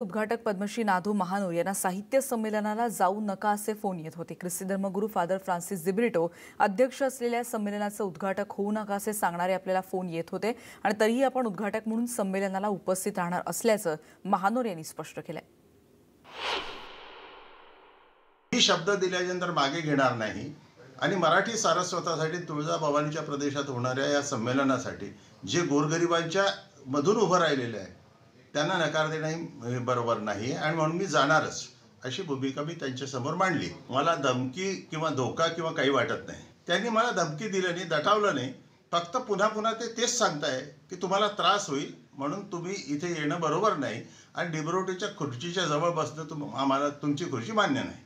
उद्घाटक पद्मश्री नाधू महानोर यांना साहित्य संमेलनाला जाऊ नका असे फोन येत होते. ख्रिस्ती धर्मगुरू फादर फ्रान्सिस जिब्रिटो अध्यक्ष असलेल्या संमेलनाचं उद्घाटक होऊ नका असे सांगणारे आपल्याला फोन येत होते आणि तरीही आपण उद्घाटक म्हणून संमेलनाला उपस्थित राहणार असल्याचं महानोर यांनी स्पष्ट केलंय. ही शब्द दिल्यानंतर मागे घेणार नाही आणि मराठी सारस्वतासाठी तुळजाभवानीच्या प्रदेशात होणाऱ्या या संमेलनासाठी जे गोरगरिबांच्या मधून उभं राहिलेले आहे त्यांना नकार देणं हे बरोबर नाही आणि म्हणून मी जाणारच अशी भूमिका मी त्यांच्यासमोर मांडली. मला धमकी किंवा धोका किंवा काही वाटत नाही. त्यांनी मला धमकी दिलं नाही दटावलं नाही. फक्त पुन्हा पुन्हा ते तेच सांगताय की तुम्हाला त्रास होईल म्हणून तुम्ही इथे येणं बरोबर नाही आणि डिब्रोटीच्या खुर्चीच्या जवळ बसणं तुम आम्हाला तुमची खुर्ची मान्य नाही.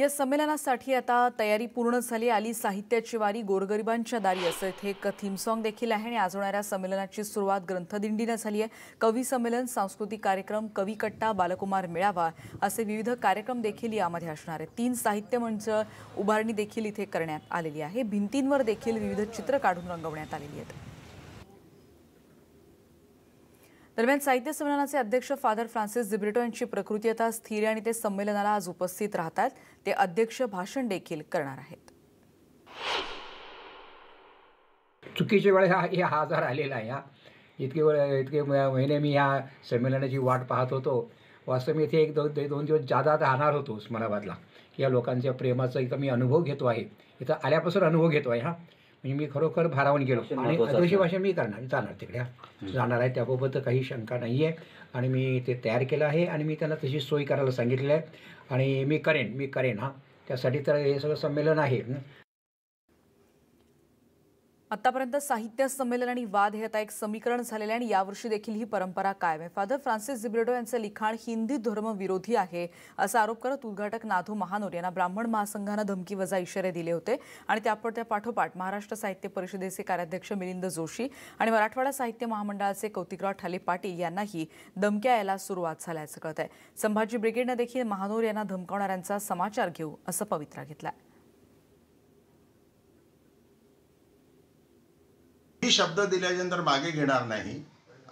या संमेलनासाठी आता तयारी पूर्ण झाली. आली साहित्याची वारी गोरगरिबांच्या दारी. असं इथे एक थीम सॉन्ग देखील आहे आणि आज होणाऱ्या संमेलनाची सुरुवात ग्रंथदिंडीनं झाली आहे. कवी संमेलन सांस्कृतिक कार्यक्रम कवी कट्टा बालकुमार मेळावा असे विविध कार्यक्रम देखील यामध्ये असणार आहेत. तीन साहित्य मंच उभारणी देखील इथे करण्यात आलेली आहे. भिंतींवर देखील विविध चित्र काढून रंगवण्यात आलेली आहेत. दरम्यान साहित्य संमेलनाचे अध्यक्ष फादर फ्रान्सिस झिब्रिटो यांची प्रकृती आता स्थिर आणि ते संमेलनाला आज उपस्थित राहतात. ते अध्यक्ष भाषण देखील करणार आहेत. चुकीच्या वेळेस हा हा आजार आलेला आहे हा. इतके वेळ इतके महिने मी ह्या संमेलनाची वाट पाहत होतो. वास्तव मी इथे एक दोन दे- दोन दिवस जादा राहणार होतो उस्मानाबादला. या लोकांच्या प्रेमाचा इथं मी अनुभव घेतो आहे. इथं आल्यापासून अनुभव घेतो आहे हा. म्हणजे मी खरोखर भारावून गेलो. आणि अदृश्य भाषा मी करणार जाणार तिकडे. जाणार आहे त्याबाबत काही शंका नाही आहे आणि मी ते तयार केलं आहे आणि मी त्यांना तशी सोय करायला सांगितलेलं आहे. आणि मी करेन मी करेन हा. त्यासाठी तर हे सगळं संमेलन आहे. आतापर्यंत साहित्य संमेलन आणि वाद हे आता एक समीकरण झालेले आहे आणि यावर्षी देखील ही परंपरा कायम आहे. फादर फ्रान्सिस झिब्रेडो यांचं लिखाण हिंदी धर्मविरोधी आहे असा आरोप करत उद्घाटक नाधू महानोर यांना ब्राह्मण महासंघानं धमकी वजा इशारे दिले होते आणि त्यापर त्या पाठोपाठ महाराष्ट्र साहित्य परिषदेचे कार्याध्यक्ष मिलिंद जोशी आणि मराठवाडा साहित्य महामंडळाचे कौतिकराव ठाले पाटील यांनाही धमक्या यायला सुरुवात झाल्याचं कळत आहे संभाजी ब्रिगेडनं देखील महानोर यांना धमकावणाऱ्यांचा समाचार घेऊ असं पवित्रा घेतला आहे मी शब्द दिल्यानंतर मागे घेणार नाही.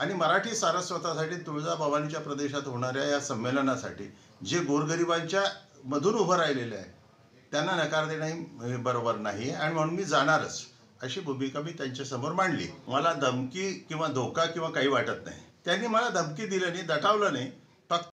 आणि मराठी सारस्वतासाठी तुळजाभवानीच्या प्रदेशात होणाऱ्या या संमेलनासाठी जे गोरगरिबांच्या मधून उभं राहिलेले आहे त्यांना नकार देणंही बरोबर नाही आणि म्हणून मी जाणारच अशी भूमिका मी त्यांच्यासमोर मांडली. मला धमकी किंवा धोका किंवा काही वाटत नाही. त्यांनी मला धमकी दिली नाही दटावलं नाही फक्त